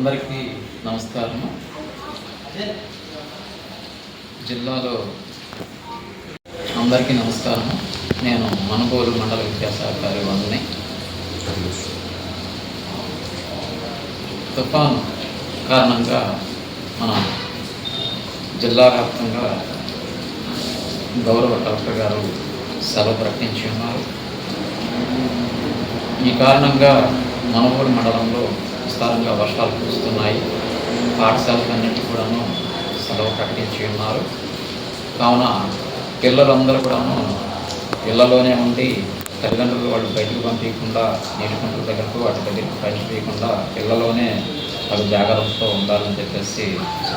అందరికీ నమస్కారము. జిల్లాలో అందరికీ నమస్కారము. నేను మనగోలు మండల విద్యాశాఖ వందని తుఫాను కారణంగా మన జిల్లా వ్యాప్తంగా గౌరవ కలెక్టర్ గారు సెలవు ప్రకటించి ఉన్నారు. ఈ కారణంగా మనవూరు మండలంలో విస్తారంగా వర్షాలు కురుస్తున్నాయి. పాఠశాలలన్నింటి కూడాను సెలవు ప్రకటించి ఉన్నారు. కావున పిల్లలందరూ కూడాను ఇళ్ళలోనే ఉండి తల్లిదండ్రులు వాళ్ళు బయటకు పంపించకుండా నీటి దగ్గరకు వాటి దగ్గరికి పంచిపోయకుండా పిల్లలోనే వాళ్ళు జాగ్రత్తతో ఉండాలని చెప్పేసి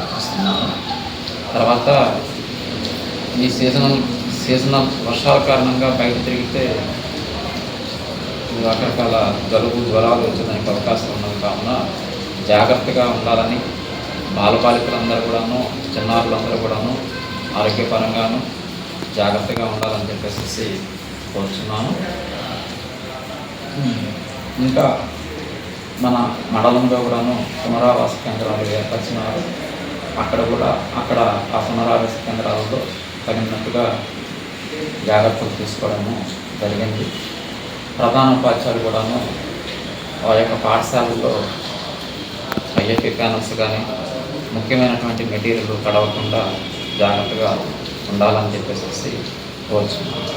చూస్తున్నాను తర్వాత ఈ సీజనల్ సీజనల్ వర్షాల కారణంగా బయట తిరిగితే రకరకాల జలుబు జ్వరాలు వచ్చేదానికి అవకాశం ఉన్నది కావున జాగ్రత్తగా ఉండాలని బాలబాలికలందరూ కూడాను చిన్నారులందరూ కూడాను ఆరోగ్యపరంగాను జాగ్రత్తగా ఉండాలని చెప్పేసి కోరుచున్నాను. ఇంకా మన మండలంలో కూడాను పునరావాస కేంద్రాలు ఏర్పరిచినారు. అక్కడ కూడా అక్కడ ఆ పునరావాస కేంద్రాలలో తగినట్టుగా జాగ్రత్తలు తీసుకోవడము జరిగింది. ప్రధాన ఉపాధ్యాయులు కూడాను వారి యొక్క పాఠశాలలో ఐఎఫ్ఏ ఎకానమ్స్ కానీ ముఖ్యమైనటువంటి మెటీరియల్ తడవకుండా జాగ్రత్తగా ఉండాలని చెప్పేసి కోరుచున్నాను.